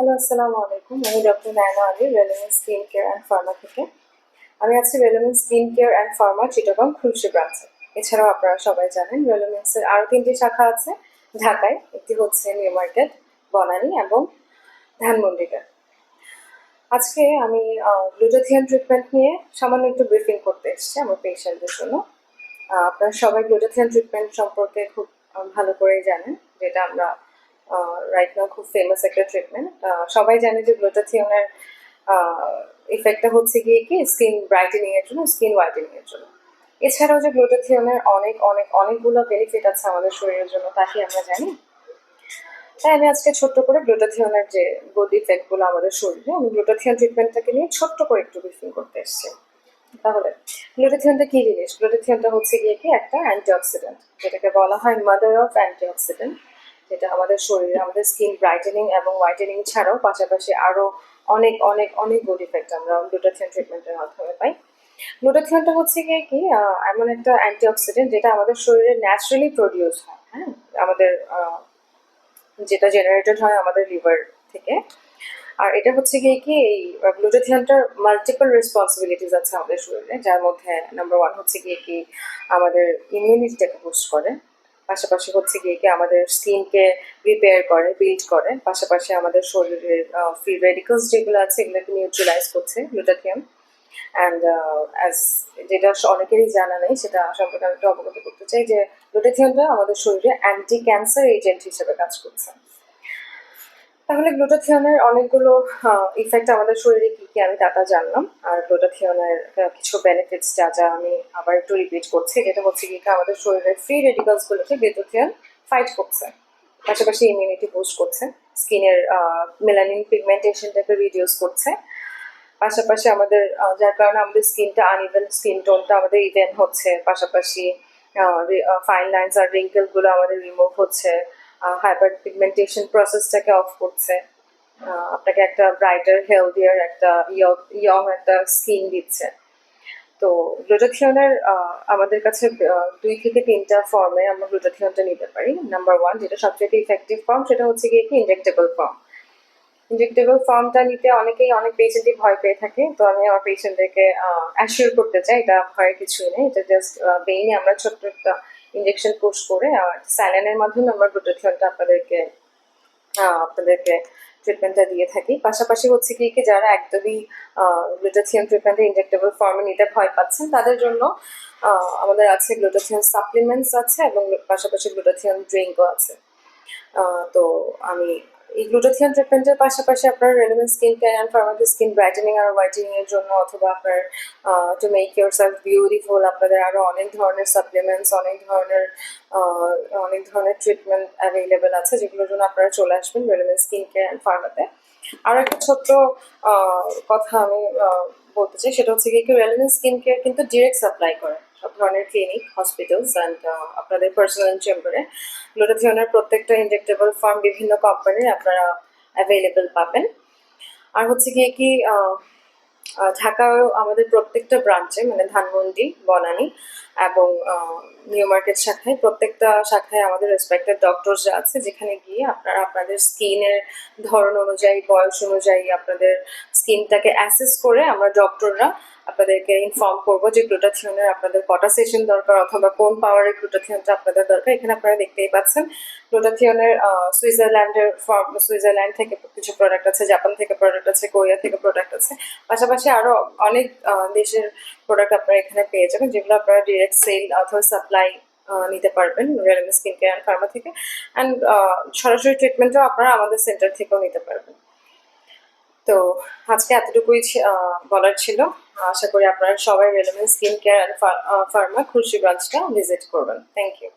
Hello আসসালামু আলাইকুম আমি doctor Naina Ali relevant skin care and pharma থেকে। আমি আছি relevant skin care and pharma Chittagong Khulshi ব্রাঞ্চে এছাড়াও আপনারা সবাই জানেন রেলেমেন্টসের আরও তিনটি শাখা আছে। ঢাকায় একটি হচ্ছে নিউ মার্কেট বনানী এবং ধানমন্ডিতে আজকে আমি গ্লুটোথিয়ান ট্রিটমেন্ট নিয়ে সামান্য একটু ব্রিফিং করতে এসেছি আমার পেশেন্টদের জন্য। আপনারা সবাই গ্লুটোথিয়ান ট্রিটমেন্ট সম্পর্কে খুব ভালো করেই জানেন, যেটা আমরা রাইট নাও খুব ফেমাস একটা ট্রিটমেন্ট সবাই জানে যে গ্লুটাথিয়নের ইফেক্টটা হচ্ছে গিয়ে কি স্কিন ব্রাইটেনিং এর জন্য স্কিন হোয়াইটেনিং এর জন্য। এছাড়াও যে গ্লুটাথিয়নের অনেক অনেক, অনেকগুলো বেনিফিট আছে আমাদের শরীরের জন্য, তা কি আমরা জানি? তাই আমি আজকে ছোট্ট করে গ্লুটাথিয়নের যে গুড ইফেক্টগুলো আমাদের শরীরে, আমি গ্লুটাথিয়ন ট্রিটমেন্টটাকে নিয়ে ছোট্ট করে একটু ব্রিফিং করতে এসেছি। তাহলে গ্লুটাথিয়নটা কি জিনিস? গ্লুটাথিয়নটা হচ্ছে গিয়ে কি একটা অ্যান্টিঅক্সিডেন্ট যেটাকে বলা হয় মাদার অফ অ্যান্টিঅক্সিডেন্ট যেটা আমাদের শরীরে, আমাদের স্কিন ব্রাইটেনিং এবং হোয়াইটেনিং ছাড়াও পাশাপাশি আরও অনেক অনেক অনেক গুড ইফেক্ট আমরা গ্লুটাথিয়ন ট্রিটমেন্টের মাধ্যমে পাই। গ্লুটাথিয়নটা হচ্ছে গিয়ে কি এমন একটা অ্যান্টিঅক্সিডেন্ট যেটা আমাদের শরীরে ন্যাচারালি প্রডিউস হয় হ্যাঁ? আমাদের যেটা জেনারেটেড হয় আমাদের লিভার থেকে। আর এটা হচ্ছে গিয়ে কি, এই গ্লুটাথিয়নটার মাল্টিপল রেসপন্সিবিলিটিস আছে আমাদের শরীরে, যার মধ্যে নাম্বার ওয়ান হচ্ছে গিয়ে কি, আমাদের ইমিউনিটিটাকে বুস্ট করে। পাশাপাশি হচ্ছে গিয়ে কি আমাদের স্কিনকে রিপেয়ার করে বিল্ড করে। পাশাপাশি আমাদের শরীরের ফ্রি রেডিকলস যেগুলো আছে, এগুলোকে নিউট্রালাইজ করছে গ্লুটাথিয়াম অ্যান্ড অ্যাজ যেটা অনেকেরই জানা নেই, সেটা সম্পর্কে আমি একটু অবগত করতে চাই যে গ্লুটাথিয়ামটা আমাদের শরীরে অ্যান্টি ক্যান্সার এজেন্ট হিসেবে কাজ করছে। তাহলে গ্লুটাথিয়নের অনেকগুলো ইফেক্ট আমাদের শরীরে কি কি আমি তাটা জানলাম। আর গ্লুটাথিয়নের কিছু বেনিফিটস যা যা আমি আবার একটু রিপিট করছি, যেটা হচ্ছে কি আমাদের শরীরের ফ্রি রেডিকালস গুলোকে গ্লুটাথিয়ন ফাইট করছে। পাশাপাশি ইমিউনিটি বুস্ট করছে। স্কিনের মেলানিন পিগমেন্টেশনটাকে রিডিউস করছে। পাশাপাশি আমাদের যার কারণে আমাদের স্কিনটা আনইভেন স্কিন টোনটা আমাদের ইভেন হচ্ছে। পাশাপাশি ফাইন লাইন্স আর রিঙ্কেলগুলো আমাদের রিমুভ হচ্ছে। হাইপার পিগমেন্টেশন প্রসেসটাকে অফ করছে। আপনাকে একটা ব্রাইটার হেলদিয়ার একটা ইয়ং একটা স্কিন দিচ্ছে। তো গ্লুটাথিয়নের আমাদের কাছে দুই থেকে তিনটা ফর্মে আমরা গ্লুটাথিয়নটা নিতে পারি। নাম্বার ওয়ান যেটা সবচেয়ে ইফেক্টিভ ফর্ম সেটা হচ্ছে গিয়ে কি? ইনজেক্টেবল ফর্ম ইনজেক্টেবল ফর্মটা নিতে অনেকেই অনেক পেশেন্টই ভয় পেয়ে থাকে। তো আমি আমার পেশেন্টদেরকে অ্যাসিওর করতে চাই, এটা ভয়ের কিছুই নেই। এটা জাস্ট বেইনে আমরা ছোট্ট একটা ইনজেকশন কোর্স করে, আর স্যালাইনের মাধ্যমে আমরা প্রোটেকশনটা আপনাদেরকে আপনাদেরকে ট্রিটমেন্টটা দিয়ে থাকি। পাশাপাশি হচ্ছে কি কি যারা একদমই গ্লুটাথিয়াম ট্রিটমেন্টে ইনজেক্টেবল ফর্মে নিতে ভয় পাচ্ছেন, তাদের জন্য আমাদের আছে গ্লুটাথিয়াম সাপ্লিমেন্টস আছে এবং পাশাপাশি গ্লুটাথিয়াম ড্রিঙ্কও আছে। তো আমি এই গ্লুটাথিয়ন ট্রিটমেন্টের পাশাপাশি আপনার রেলেভেন্ট স্কিন কেয়ার অ্যান্ড ফার্মাতে স্কিন ব্রাইটেনিং আর হোয়াইটেনিং এর জন্য অথবা আপনার to make yourself beautiful আপনাদের আরও অনেক ধরনের সাপ্লিমেন্টস অনেক ধরনের অনেক ধরনের ট্রিটমেন্ট অ্যাভেলেবেল আছে যেগুলোর জন্য আপনারা চলে আসবেন রেলেভেন্ট স্কিন কেয়ার অ্যান্ড ফার্মাতে আর একটা ছোট্ট কথা আমি বলতে চাই, সেটা হচ্ছে কি রেলেভেন্ট স্কিন কেয়ার কিন্তু ডিরেক্ট সাপ্লাই করে। সব ধরনের ক্লিনিক হসপিটালস অ্যান্ড আপনাদের পার্সোনাল চেম্বারে গ্লুটাথিয়নের প্রত্যেকটা ইনজেক্টেবল ফার্ম বিভিন্ন কোম্পানির আপনারা অ্যাভেলেবেল পাবেন। আর হচ্ছে কি আহ, ঢাকায় আমাদের প্রত্যেকটা ব্রাঞ্চে মানে ধানমন্ডি বনানী এবং নিউ মার্কেট শাখায় প্রত্যেকটা শাখায় আমাদের রেসপেক্টেড ডক্টরসরা আছে যেখানে গিয়ে আপনারা আপনাদের স্কিনের ধরন অনুযায়ী বয়স অনুযায়ী আপনাদের স্কিনটাকে অ্যাসেস করে আমরা ডক্টররা আপনাদেরকে ইনফর্ম করব যে গ্লুটাথিয়নের আপনাদের কটা সেশন দরকার অথবা কোন পাওয়ারের গ্লুটাথিয়নটা আপনাদের দরকার, এখানে আপনারা দেখতেই পাচ্ছেন। গ্লুটাথিয়নের সুইজারল্যান্ডের ফর্ম সুইজারল্যান্ড থেকে কিছু প্রোডাক্ট আছে জাপান থেকে প্রোডাক্ট আছে কোরিয়া থেকে প্রোডাক্ট আছে। পাশাপাশি আরও অনেক দেশের প্রোডাক্ট আপনারা এখানে পেয়ে যাবেন, যেগুলো আপনারা ডিরেক্ট সেল অথবা সাপ্লাই নিতে পারবেন রেলমি স্কিন কেয়ার ফার্মা থেকে। অ্যান্ড সরাসরি ট্রিটমেন্টও আপনারা আমাদের সেন্টার থেকেও নিতে পারবেন। তো আজকে এতটুকুই বলার ছিল। আশা করি আপনারা সবাই relevant skin care and pharma খুশি ব্রাঞ্চটা ভিজিট করবেন। Thank you